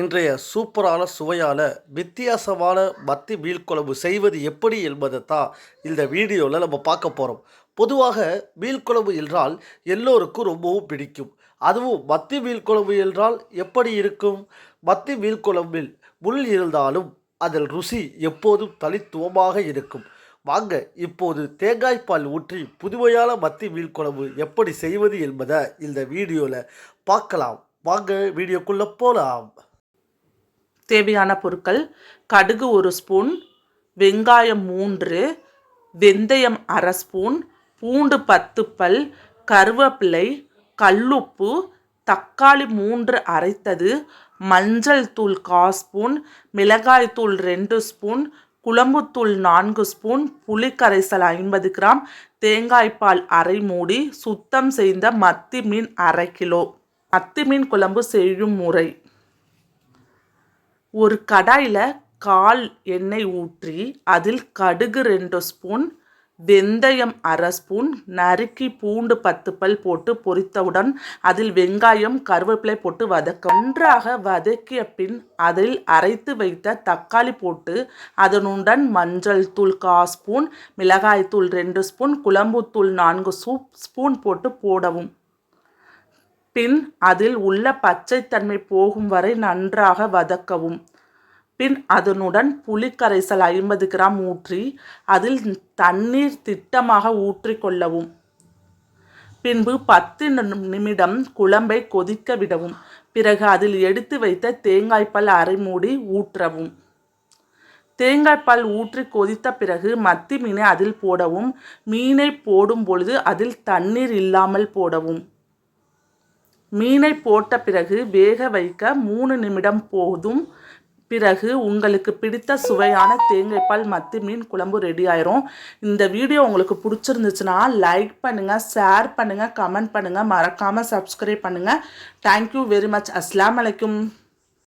இன்றைய சூப்பரான சுவையான வித்தியாசமான மத்தி மீல் குழம்பு செய்வது எப்படி என்பதை தான் இந்த வீடியோவில் நம்ம பார்க்க போகிறோம் பொதுவாக மீல் குழம்பு என்றால் எல்லோருக்கும் ரொம்பவும் பிடிக்கும். அதுவும் மத்தி மீல் குழம்பு என்றால் எப்படி இருக்கும்? மத்தி மீல் குழம்பில் முள் இருந்தாலும் அதில் ருசி எப்போதும் தனித்துவமாக இருக்கும். வாங்க இப்போது தேங்காய் பால் ஊற்றி புதுமையான மத்தி மீல் குழம்பு எப்படி செய்வது என்பதை இந்த வீடியோவில் பார்க்கலாம். வாங்க வீடியோக்குள்ளே போகலாம் தேவையான பொருட்கள் கடுகு ஒரு ஸ்பூன் வெங்காயம் மூன்று வெந்தயம் அரை ஸ்பூன் பூண்டு பத்து பல் கருவேப்பிலை கல்லுப்பு தக்காளி மூன்று அரைத்தது மஞ்சள் தூள் கா ஸ்பூன் மிளகாய் தூள் ரெண்டு ஸ்பூன் குழம்புத்தூள் நான்கு ஸ்பூன் புளிக்கரைசல் ஐம்பது கிராம் தேங்காய்பால் அரை மூடி சுத்தம் செய்த மத்தி மீன் அரை கிலோ. மத்தி மீன் குழம்பு செய்யும் முறை. ஒரு கடாயில் கால் எண்ணெய் ஊற்றி அதில் கடுகு ரெண்டு ஸ்பூன் வெந்தயம் அரை ஸ்பூன் நறுக்கி பூண்டு பத்து பல் போட்டு பொரித்தவுடன் அதில் வெங்காயம் கருவேப்பிலை போட்டு வதக்க நன்றாக வதக்கிய பின் அதில் அரைத்து வைத்த தக்காளி போட்டு அதனுடன் மஞ்சள் தூள் கா ஸ்பூன் மிளகாய் தூள் ரெண்டு ஸ்பூன் குழம்புத்தூள் நான்கு சூப் ஸ்பூன் போட்டு போடவும். பின் அதில் உள்ள பச்சைத்தன்மை போகும் வரை நன்றாக வதக்கவும். பின் அதனுடன் புளிக்கரைசல் ஐம்பது கிராம் ஊற்றி அதில் தண்ணீர் திட்டமாக ஊற்றி கொள்ளவும் பின்பு பத்து நிமிடம் குழம்பை கொதிக்க விடவும். பிறகு அதில் எடுத்து வைத்த தேங்காய்பால் அரை மூடி ஊற்றவும். தேங்காய்பால் ஊற்றி கொதித்த பிறகு மத்தி மீனை அதில் போடவும். மீனை போடும் பொழுது அதில் தண்ணீர் இல்லாமல் போடவும். மீனை போட்ட பிறகு வேக வைக்க மூணு நிமிடம் போதும். பிறகு உங்களுக்கு பிடித்த சுவையான தேங்காய்ப்பால் மத்தி மீன் குழம்பு ரெடி ஆயிரும். இந்த வீடியோ உங்களுக்கு பிடிச்சிருந்துச்சுன்னா லைக் பண்ணுங்கள் ஷேர் பண்ணுங்கள் கமெண்ட் பண்ணுங்கள் மறக்காமல் சப்ஸ்கிரைப் பண்ணுங்கள் தேங்க்யூ வெரி மச் அஸ்லாம் வலைக்கும்